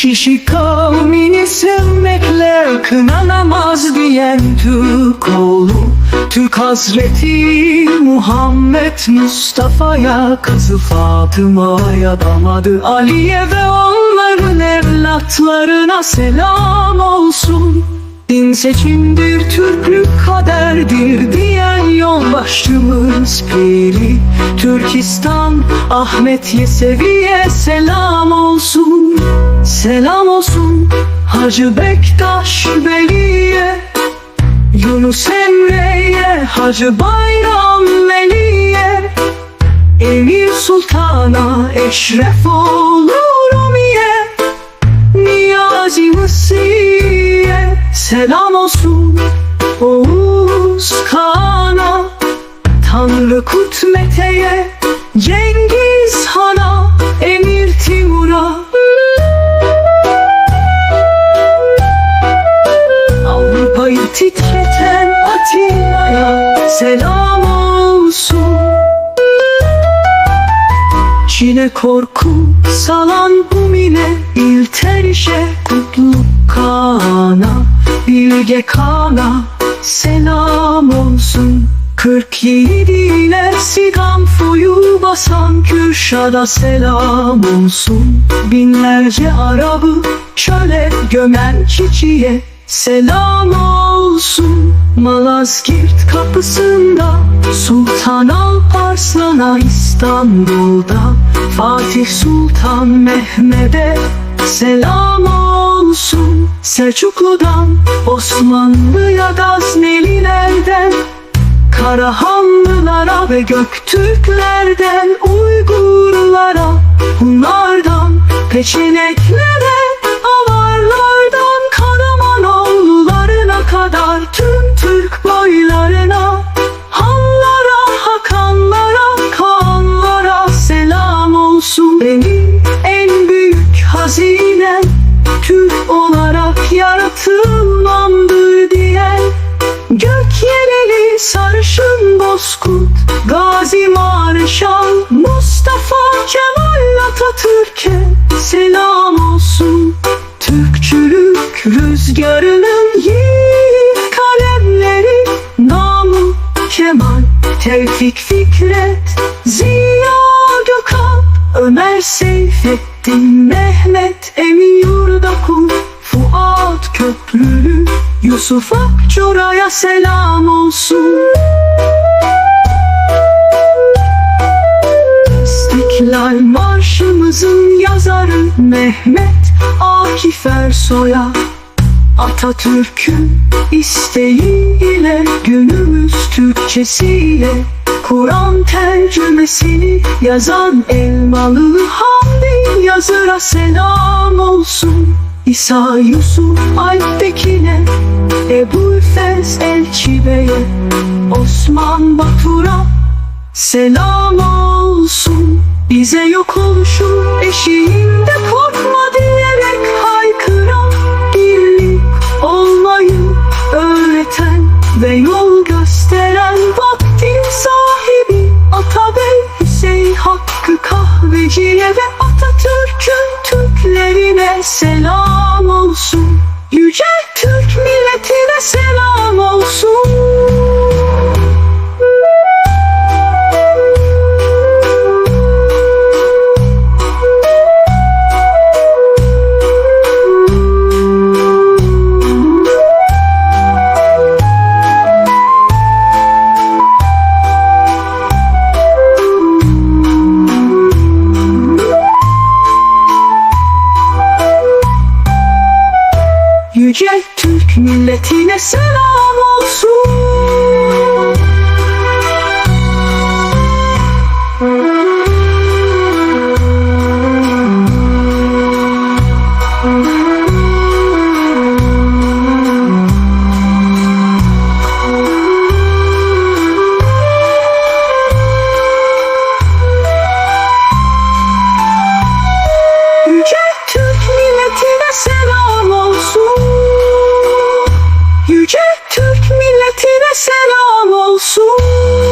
kişi kavmini sevmekle kınanamaz diyen Türk oğlu. Türk Hazreti Muhammed Mustafa'ya Kızı Fatıma'ya damadı Ali'ye ve onların evlatlarına selam olsun. Din seçimdir, Türklük kaderdir diyen yolbaşımız Piri Türkistan, Ahmet Yesevi'ye selam olsun Selam olsun Hacı Bektaş Veli'ye Yunus Emre'ye Hacı Bayram Veli'ye. Emir Sultan'a Eşrefoğlu Rumiye Niyazi Mısri'ye selam olsun. Oğuz Kağan'a Tanrı Kutmete'ye Cengiz Han'a Emir Çin'e korku salan Bumine İlterişe Kutluk Kaan'a Bilge Kaan'a selam olsun. 47 ile Sigamfu'yu basan Kürşad'a selam olsun. Binlerce Arabı çöle gömen Çiçi'ye selam olsun. Malazgirt kapısında Sultan Alparslan'a İstanbul'da Fatih Sultan Mehmet'e selam olsun. Selçuklu'dan Osmanlı'ya Gaznelilerden Karahanlılara ve Göktürklerden Uygurlara Hunlardan Peçeneklere bozkurt Gazi Marşal Mustafa Kemal Atatürk'e selam olsun. Türkçülük rüzgarının yiğit kalemleri Namık Kemal, Tevfik Fikret, Ziya Gökalp Ömer Seyfettin, Mehmet Emin Yurdakul Fuat Köprülü, Yusuf Akçora'ya selam olsun İstiklal Marşımızın yazarı Mehmet Akif Ersoy'a. Atatürk'ün isteğiyle günümüz Türkçesiyle Kur'an tercümesini yazan Elmalı Hamdi Yazır'a selam olsun. İsa Yusuf Alptekin'e Ebu Fez Elçi Bey'e Osman Batur'a Selam olsun. Bize yok oluşun eşiğinde korkma diyerek haykıran birlik olmayı öğreten ve yol gösteren vaktin sahibi Atabey Hüseyin Hakkı Kahveci'ye ve Atatürk'ün Türklerine selam olsun. Yüce milletine selam olsun selam olsun.